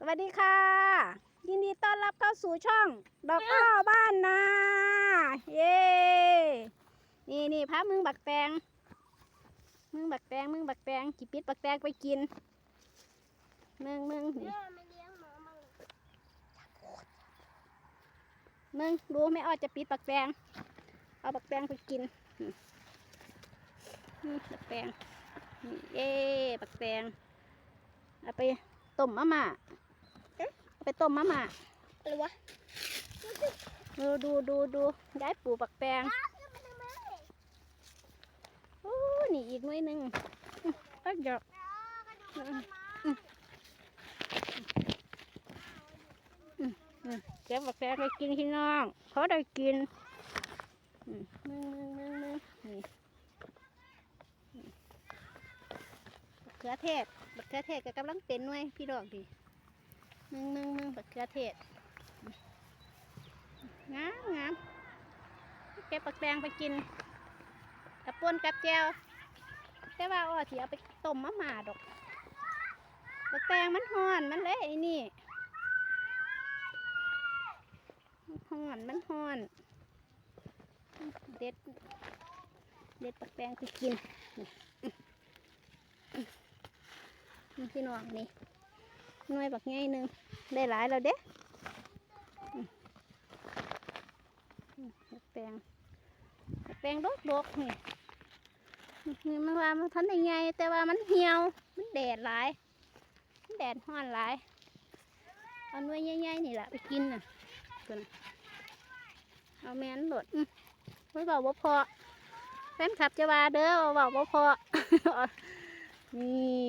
สวัสดีค่ะ ยินดีต้อนรับเข้าสู่ช่อง ดอกอ้อบ้านนา เย้นี่นี่พามึงบักแตงมึงบักแตงมึงบักแตงกีปิดบักแตงไปกินมึงมึงนี่ม่ไม่เลี้ยงหมาบ้างเลยมึงดูไม่อ้อจะปิดบักแตงเอาบักแตงไปกินนี่บักแตงนี่เย้บักแตงเอาไปต้มมะม่า ไปต้มมะม่าอะไรวะดูดูดูดูย้ายปลูกบักแตงอ้าวขึ้นมาทำไมโอ้นี่อีกหน่วยหนึ่งอื้อเอาเดี๋ยวอ้าวกระดูกต้นไม้อืมเก็บบักแตงไปกินพี่น้องเขาได้กินอืมมึงมึงมึงมึงนี่อืมบักเขือเทศบักเขือเทศก็กำลังเป็นหน่วยพี่ดอกดิ มึงมึงมึงบักเขือเทศงามงามเก็บบักแตงไปกินกับป่นกับแจวแต่ว่าอ้อที่เอาไปต้มมะม่าดอกบักแตงมันห่อนมันเละไอ้นี่ห่อนมันห่อนเด็ดเด็ดปักแปงไปกินนี่พี่น้องนี่ หน่วยบักไงหนึ่งได้หลายแล้วเด้อืมอืมปักแปงปักแปงดกดกนี่นี่มันว่ามันทันได้ไงแต่ว่ามันเหี่ยว มันแดดหลายมันแดดห้อนหลายเอาหน่วยใหญ่ๆนี่แหละไปกินน่ะเอาแมนโหลดไม่บอกว่าพอแฟนขับจะว่าเด้อบอกว่าพอนี่